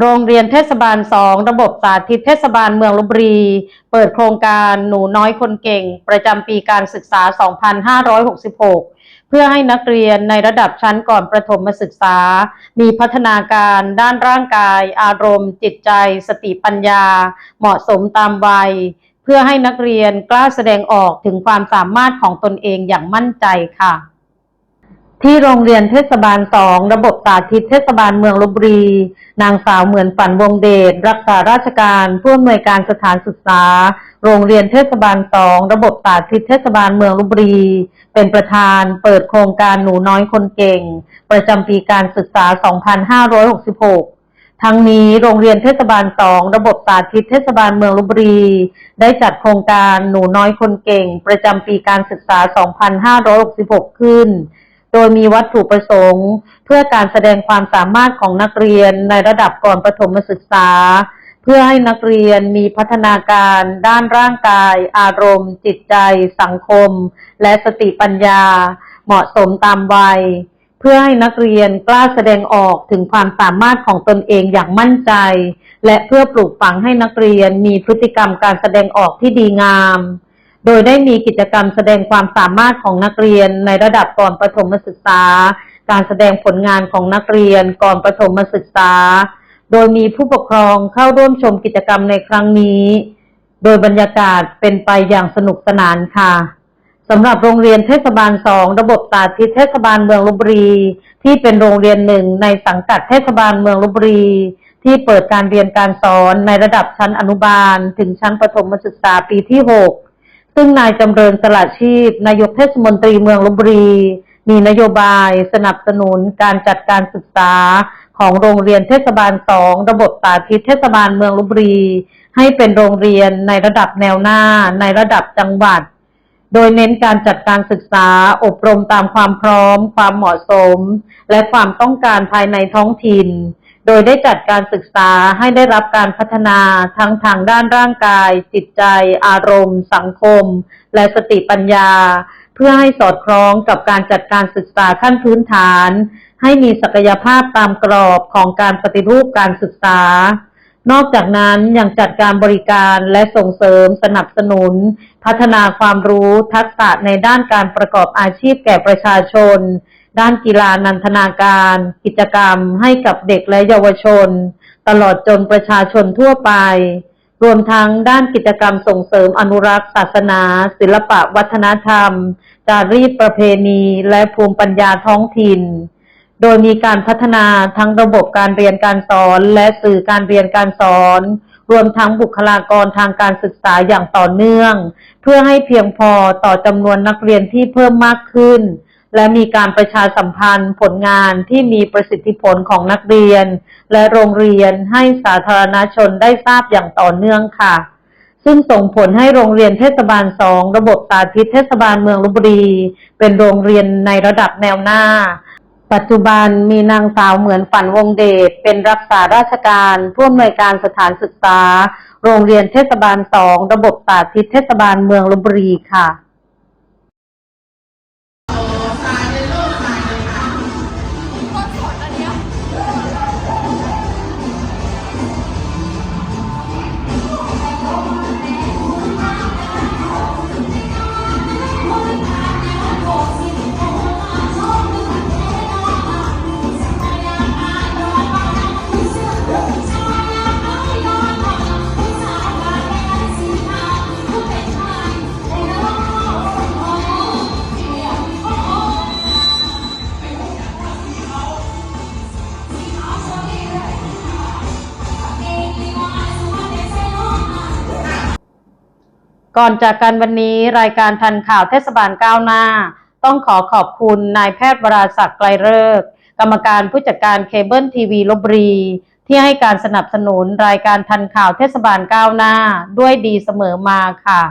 โรงเรียนเทศบาล 2 ระบบสาธิตเทศบาลเมืองลบบุรี เปิดโครงการหนูน้อยคนเก่ง ประจำปีการศึกษา 2566 เพื่อให้นักเรียนในระดับชั้นก่อนประถมศึกษา มีพัฒนาการด้านร่างกาย อารมณ์ จิตใจ สติปัญญา เหมาะสมตามวัย เพื่อให้นักเรียนกล้าแสดงออกถึงความสามารถของตนเองอย่างมั่นใจค่ะ ที่โรงเรียนเทศบาล2ระบบสาธิตเทศบาลเมืองลบบุรี นางสาวเหมือนฝันวงเดชรักษาราชการผู้อำนวยการสถานศึกษา โรงเรียนเทศบาล2ระบบสาธิตเทศบาลเมืองลบบุรี เป็นประธานเปิดโครงการหนูน้อยคนเก่ง ประจำปีการศึกษา 2566ทั้งนี้โรงเรียนเทศบาล2ระบบสาธิตเทศบาลเมืองลบบุรี ได้จัดโครงการหนูน้อยคนเก่ง ประจำปีการศึกษา 2566 ขึ้น โดยมีวัตถุประสงค์ เพื่อการแสดงความสามารถของนักเรียนในระดับก่อนประถมศึกษา เพื่อให้นักเรียนมีพัฒนาการด้านร่างกาย อารมณ์ จิตใจ สังคม และสติปัญญา เหมาะสมตามวัย เพื่อให้นักเรียนกล้าแสดงออกถึงความสามารถของตนเองอย่างมั่นใจ และเพื่อปลูกฝังให้นักเรียนมีพฤติกรรมการแสดงออกที่ดีงาม โดยได้มีกิจกรรมแสดงความสามารถของนักเรียนในระดับก่อนประถมศึกษา การแสดงผลงานของนักเรียนก่อนประถมศึกษา โดยมีผู้ปกครองเข้าร่วมชมกิจกรรมในครั้งนี้ โดยบรรยากาศเป็นไปอย่างสนุกสนานค่ะสำหรับโรงเรียนเทศบาล2ระบบสาธิตเทศบาลเมืองลบบุรี ที่เป็นโรงเรียนหนึ่งในสังกัดเทศบาลเมืองลบบุรี ที่เปิดการเรียนการสอนในระดับชั้นอนุบาล ถึงชั้นประถมศึกษาปีที่ 6 ซึ่งนายจำเริญสละชีพ นายกเทศมนตรีเมืองลบบุรี มีนโยบายสนับสนุนการจัดการศึกษาของโรงเรียนเทศบาล2ระบบสาธิตเทศบาลเมืองลบบุรี ให้เป็นโรงเรียนในระดับแนวหน้า ในระดับจังหวัด โดยเน้นการจัดการศึกษาอบรมตามความพร้อม ความเหมาะสม และความต้องการภายในท้องถิ่น โดยได้จัดการศึกษาให้ได้รับการพัฒนาทั้งทางด้านร่างกาย จิตใจ อารมณ์ สังคม และสติปัญญา เพื่อให้สอดคล้องกับการจัดการศึกษาขั้นพื้นฐาน ให้มีศักยภาพตามกรอบของการปฏิรูปการศึกษา นอกจากนั้นยังจัดการบริการและส่งเสริมสนับสนุน พัฒนาความรู้ทักษะในด้านการประกอบอาชีพแก่ประชาชน ด้านกีฬานันทนาการ กิจกรรมให้กับเด็กและเยาวชน ตลอดจนประชาชนทั่วไป รวมทั้งด้านกิจกรรมส่งเสริมอนุรักษ์ศาสนา ศิลปะวัฒนธรรม จารีตประเพณี และภูมิปัญญาท้องถิ่น โดยมีการพัฒนาทั้งระบบการเรียนการสอนและสื่อการเรียนการสอนรวมทั้งบุคลากรทางการศึกษาอย่างต่อเนื่อง เพื่อให้เพียงพอต่อจำนวนนักเรียนที่เพิ่มมากขึ้น และมีการประชาสัมพันธ์ผลงานที่มีประสิทธิผลของนักเรียน และโรงเรียนให้สาธารณชนได้ทราบอย่างต่อเนื่องค่ะ ซึ่งส่งผลให้โรงเรียนเทศบาล2ระบบสาธิตเทศบาลเมืองลบบุรี เป็นโรงเรียนในระดับแนวหน้า ปัจจุบันมีนางสาวเหมือนฝันวงเดชเป็นรักษาราชการผู้อำนวยการสถานศึกษา โรงเรียนเทศบาล2ระบบสาธิตเทศบาลเมืองลบบุรีค่ะ ก่อนจากกันวันนี้รายการทันข่าวเทศบาลก้าวหน้า ต้องขอขอบคุณนายแพทย์วราศักดิ์ไกลเลิกษ์กรรมการผู้จัดการเคเบิลทีวีลบบุรี ที่ให้การสนับสนุนรายการทันข่าวเทศบาลก้าวหน้า ด้วยดีเสมอมาค่ะ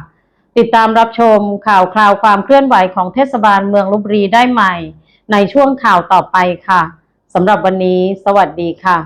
ติดตามรับชมข่าวคราวความเคลื่อนไหวของเทศบาลเมืองลบบุรีได้ใหม่ ในช่วงข่าวต่อไปค่ะสำหรับวันนี้ สวัสดีค่ะ